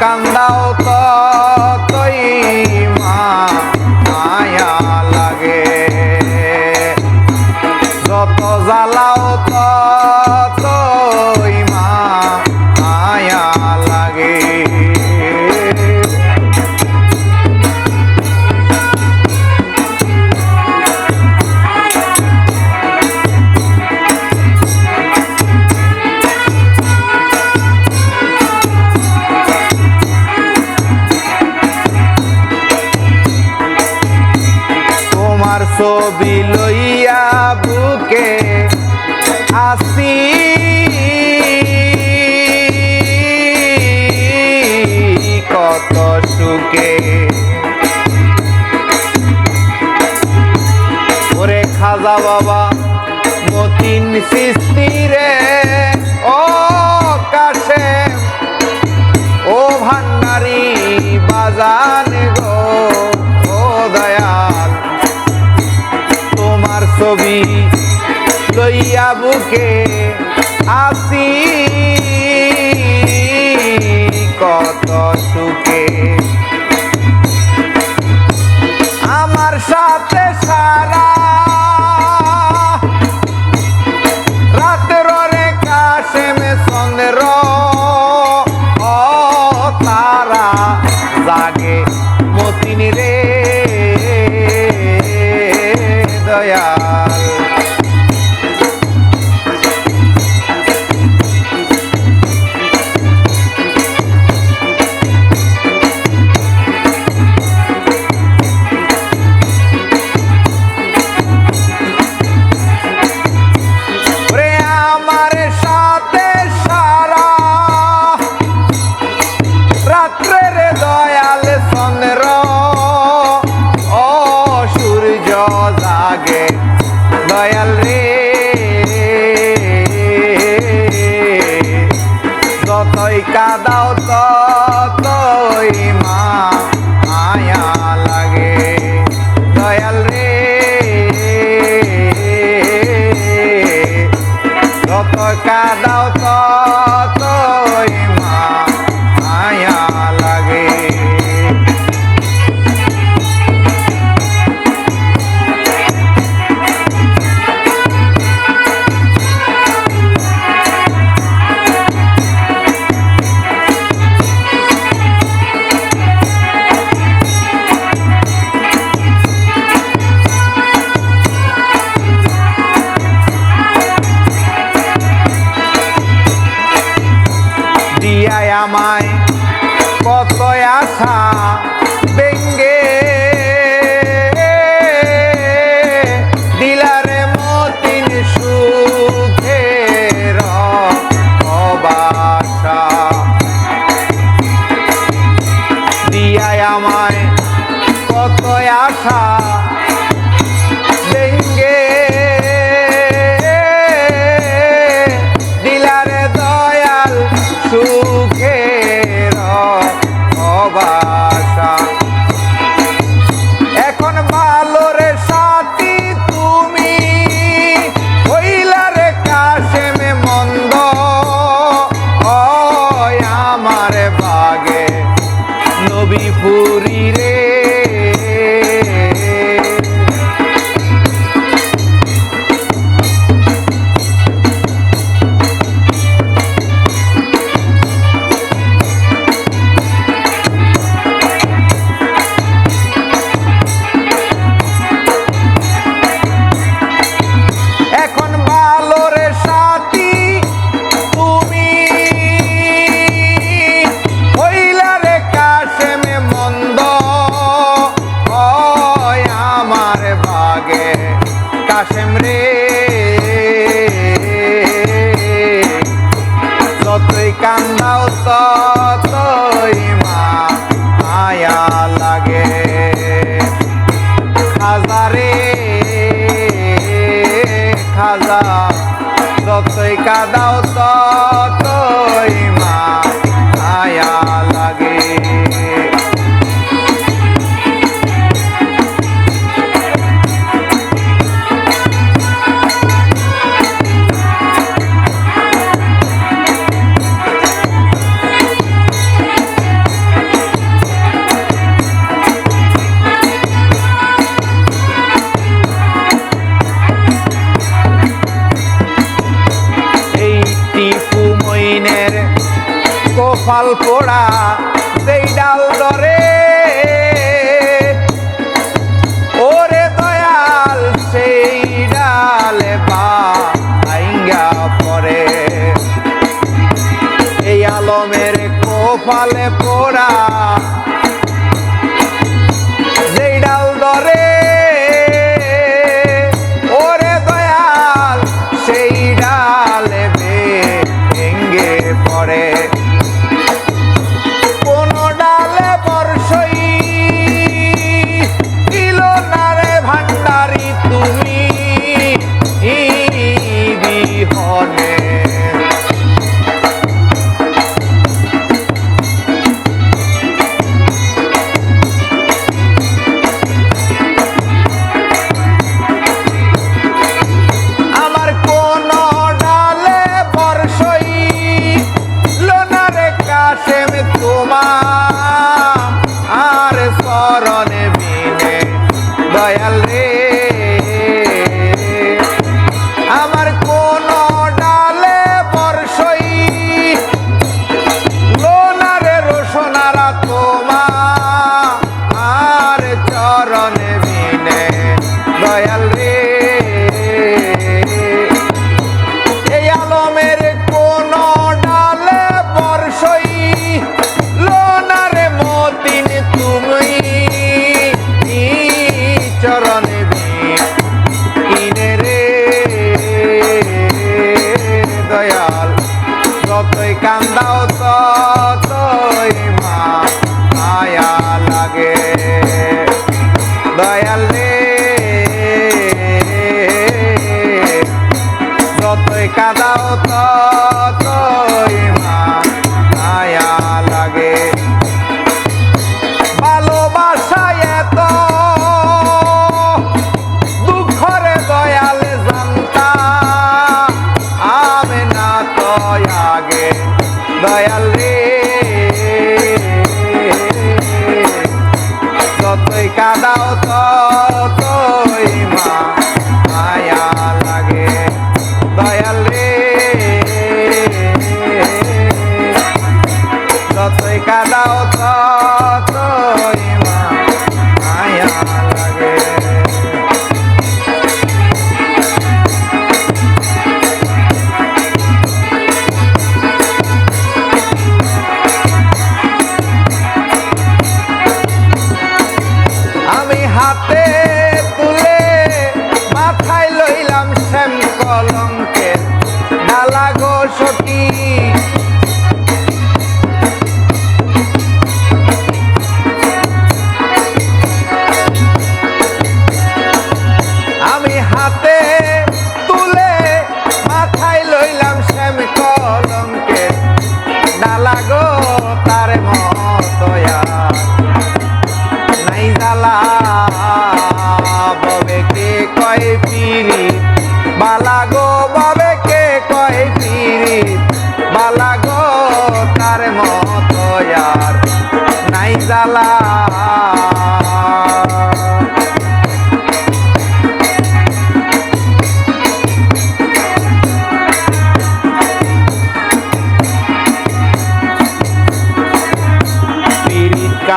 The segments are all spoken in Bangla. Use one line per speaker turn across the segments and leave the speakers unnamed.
感到。ওরে খাজা বাবা, মতিন সৃষ্টি রে, ও কাছে, ও ভান্ডারি বাজার তোমার ছবি লইয়া বুকে আসি, কত yeah. কত কাদাও কর 看啊 kang tau Mora. কান্দাও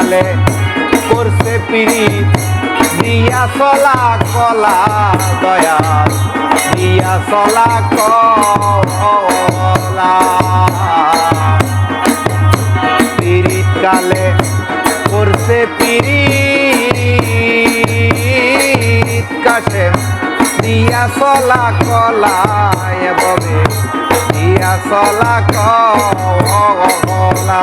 তালে করছে পীড়িত দিয়া চলা কলা দয়াল দিয়া চলা কলা। পীড়িত কালে করছে পীড়িত কাছে। দিয়া চলা কলা বলে দিয়া চলা কলা।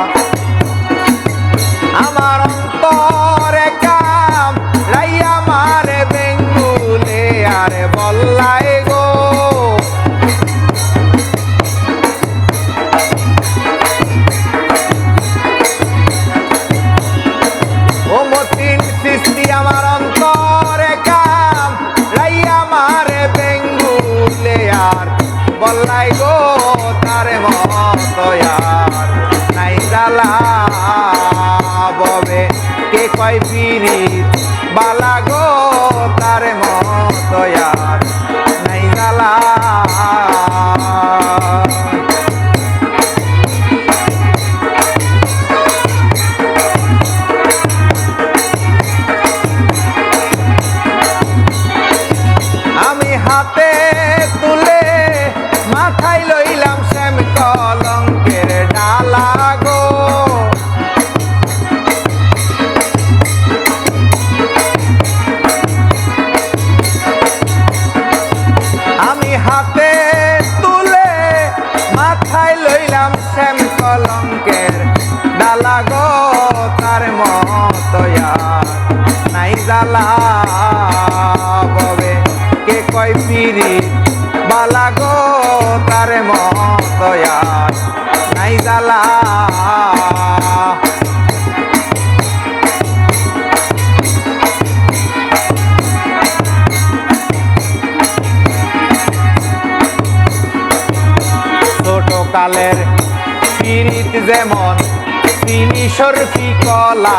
সর্পি কলা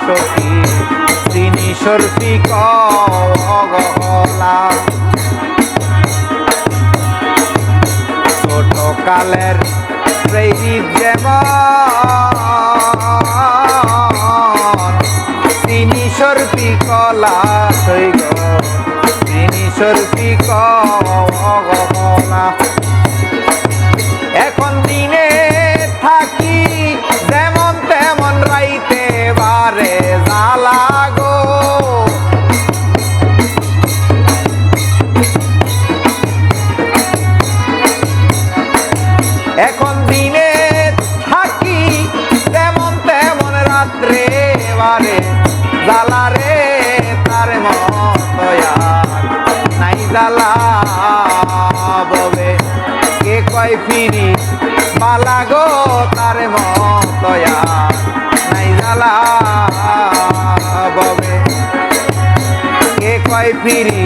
সখী তিনি সর্পি কলা ছোট কালের যেমন বালা গো তার মতয়া। নাই জ্বালা ববে কে কয় ফিরি